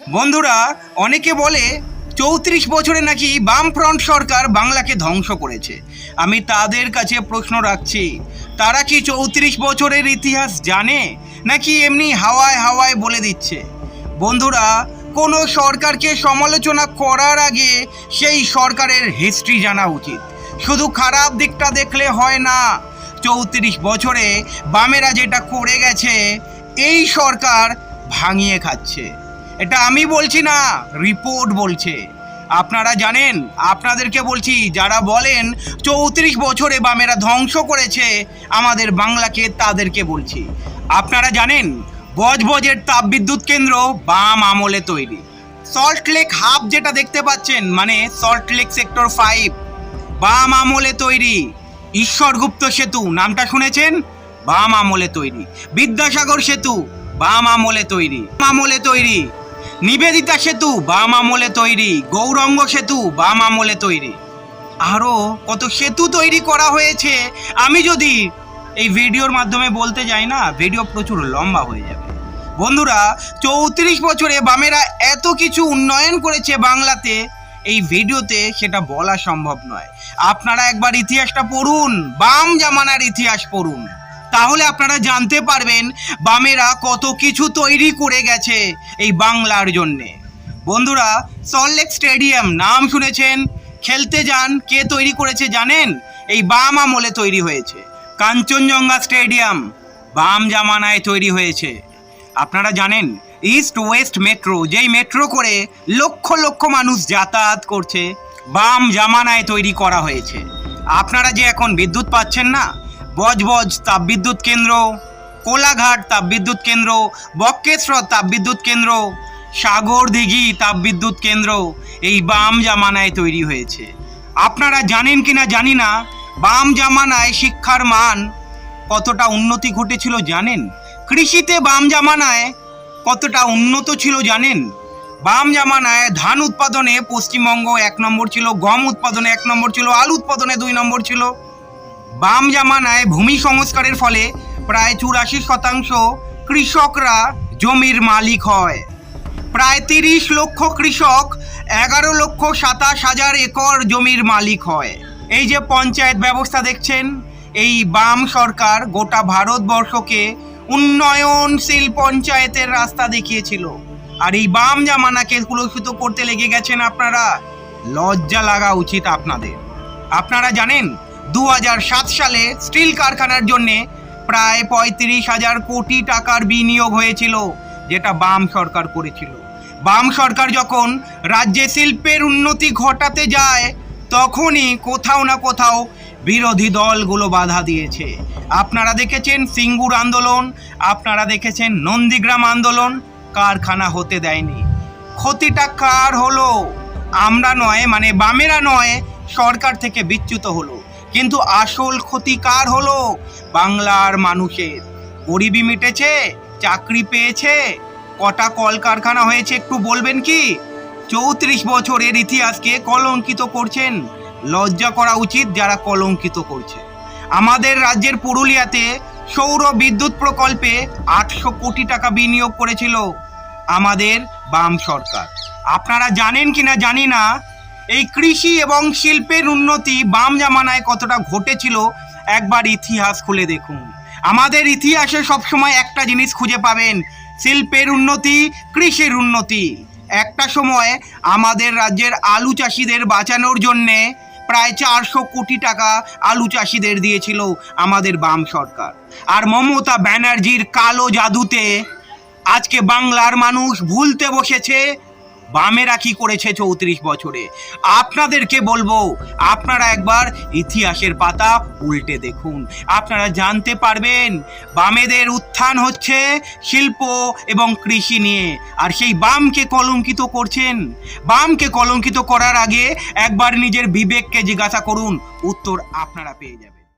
বন্ধুরা, অনেকে বলে চৌত্রিশ বছরে নাকি বামফ্রন্ট সরকার বাংলাকে ধ্বংস করেছে। আমি তাদের কাছে প্রশ্ন রাখছি, তারা কি চৌত্রিশ বছরের ইতিহাস জানে? নাকি এমনি হাওয়ায় হাওয়ায় বলে দিচ্ছে? বন্ধুরা, কোনো সরকারকে সমালোচনা করার আগে সেই সরকারের হিস্ট্রি জানা উচিত। শুধু খারাপ দিকটা দেখলে হয় না, চৌত্রিশ বছরে বামেরা যেটা করে গেছে, এই সরকার ভাঙিয়ে খাচ্ছে। এটা আমি বলছি না রিপোর্ট বলছে। আপনারা জানেন, আপনাদেরকে বলছি, যারা বলেন চৌত্রিশ বছরে বামেরা ধ্বংস করেছে, আমাদের বাংলাকে তাদেরকে বলছি। আপনারা জানেন, বজবজের তাপবিদ্যুৎ কেন্দ্র বাম আমলে তৈরি। সল্ট লেক হাব যেটা দেখতে পাচ্ছেন মানে সল্ট লেক সেক্টর ফাইভ বাম আমলে তৈরি। ঈশ্বরগুপ্ত সেতু, নামটা শুনেছেন? বাম আমলে তৈরি। বিদ্যাসাগর সেতু, বাম আমলে তৈরি। আমলে তৈরি। নিবেদিতা সেতু বাম আমলে তৈরি, গৌরঙ্গ সেতু বাম আমলে তৈরি। আরও কত সেতু তৈরি করা হয়েছে, আমি যদি এই ভিডিওর মাধ্যমে বলতে যাই না, ভিডিও প্রচুর লম্বা হয়ে যাবে। বন্ধুরা, চৌত্রিশ বছরে বামেরা এত কিছু উন্নয়ন করেছে বাংলাতে, এই ভিডিওতে সেটা বলা সম্ভব নয়। আপনারা একবার ইতিহাসটা পড়ুন, বাম জামানার ইতিহাস পড়ুন। তাহলে আপনারা জানতে পারবেন বামেরা কত কিছু তৈরি করে গেছে এই বাংলার জন্যে। বন্ধুরা সল্টলেক স্টেডিয়াম নাম শুনেছেন? খেলতে যান, কে তৈরি করেছে জানেন? এই বাম আমলে তৈরি হয়েছে। কাঞ্চনজঙ্ঘা স্টেডিয়াম বাম জামানায় তৈরি হয়েছে। আপনারা জানেন ইস্ট ওয়েস্ট মেট্রো যেই মেট্রো করে লক্ষ লক্ষ মানুষ যাতায়াত করছে, বাম জামানায় তৈরি করা হয়েছে। আপনারা যে এখন বিদ্যুৎ পাচ্ছেন না বজবজ তাপবিদ্যুৎ কেন্দ্র, কোলাঘাট তাপবিদ্যুৎ কেন্দ্র, বক্কেশ্বর তাপবিদ্যুৎ কেন্দ্র সাগর দিঘি তাপবিদ্যুৎ কেন্দ্র এই বাম জামানায় তৈরি হয়েছে। আপনারা জানেন কি না জানি না, বাম জামানায় শিক্ষার মান কতটা উন্নতি ঘটেছিল জানেন? কৃষিতে বাম জামানায় কতটা উন্নত ছিল জানেন? বাম জামানায় ধান উৎপাদনে পশ্চিমবঙ্গ এক নম্বর ছিল, গম উৎপাদনে এক নম্বর ছিল, আলু উৎপাদনে দুই নম্বর ছিল। বাম জামানায় ভূমি সংস্কারের ফলে প্রায় চুরাশি শতাংশ কৃষকরা জমির মালিক হয়। প্রায় তিরিশ লক্ষ কৃষক, এগারো লক্ষ সাতাশ হাজার একর জমির মালিক হয়। এই যে পঞ্চায়েত ব্যবস্থা দেখছেন, এই বাম সরকার গোটা ভারতবর্ষকে উন্নয়নশীল পঞ্চায়েতের রাস্তা দেখিয়েছিল। আর এই বাম জামানাকে কুলসিত করতে লেগে গেছেন আপনারা। লজ্জা লাগা উচিত আপনাদের। আপনারা জানেন দু হাজার সাত সালে স্টিল কারখানার জন্য প্রায় পঁয়ত্রিশ হাজার কোটি টাকার বিনিয়োগ হয়েছিল, যেটা বাম সরকার করেছিল। বাম সরকার যখন রাজ্যে শিল্পের উন্নতি ঘটাতে যায়, তখনই কোথাও না কোথাও বিরোধী দলগুলো বাধা দিয়েছে। আপনারা দেখেছেন সিঙ্গুর আন্দোলন, আপনারা দেখেছেন নন্দীগ্রাম আন্দোলন, কারখানা হতে দেয়নি। ক্ষতিটা কার হলো? আমরা নয় মানে বামেরা নয়, সরকার থেকে বিচ্যুত হলো। কিন্তু আসল ক্ষতি কার হলো? বাংলার মানুষের। গরিবি মিটেছে, চাকরি পেয়েছে। কটা কলকারখানা হয়েছে একটু বলবেন কি? চৌত্রিশ বছরের ইতিহাসকে কলঙ্কিত করছেন। লজ্জা করা উচিত যারা কলঙ্কিত করছে। আমাদের রাজ্যের পুরুলিয়াতে সৌর বিদ্যুৎ প্রকল্পে আটশো কোটি টাকা বিনিয়োগ করেছিল আমাদের বাম সরকার। আপনারা জানেন কি না জানি না এই কৃষি এবং শিল্পের উন্নতি বাম জামানায় কতটা ঘটেছিল, একবার ইতিহাস খুলে দেখুন। আমাদের ইতিহাসে সবসময় একটা জিনিস খুঁজে পাবেন, শিল্পের উন্নতি, কৃষির উন্নতি। একটা সময় আমাদের রাজ্যের আলু চাষিদের বাঁচানোর জন্যে প্রায় চারশো কোটি টাকা আলু চাষিদের দিয়েছিল আমাদের বাম সরকার। আর মমতা ব্যানার্জির কালো জাদুতে আজকে বাংলার মানুষ ভুলতে বসেছে বামেরা কি করেছে চৌত্রিশ বছরে। আপনাদেরকে বলব, আপনারা একবার ইতিহাসের পাতা উল্টে দেখুন। আপনারা জানতে পারবেন, বামেদের উত্থান হচ্ছে শিল্প এবং কৃষি নিয়ে। আর সেই বামকে কলঙ্কিত করছেন, বামকে কলঙ্কিত করার আগে একবার নিজের বিবেককে জিজ্ঞাসা করুন, উত্তর আপনারা পেয়ে যাবেন।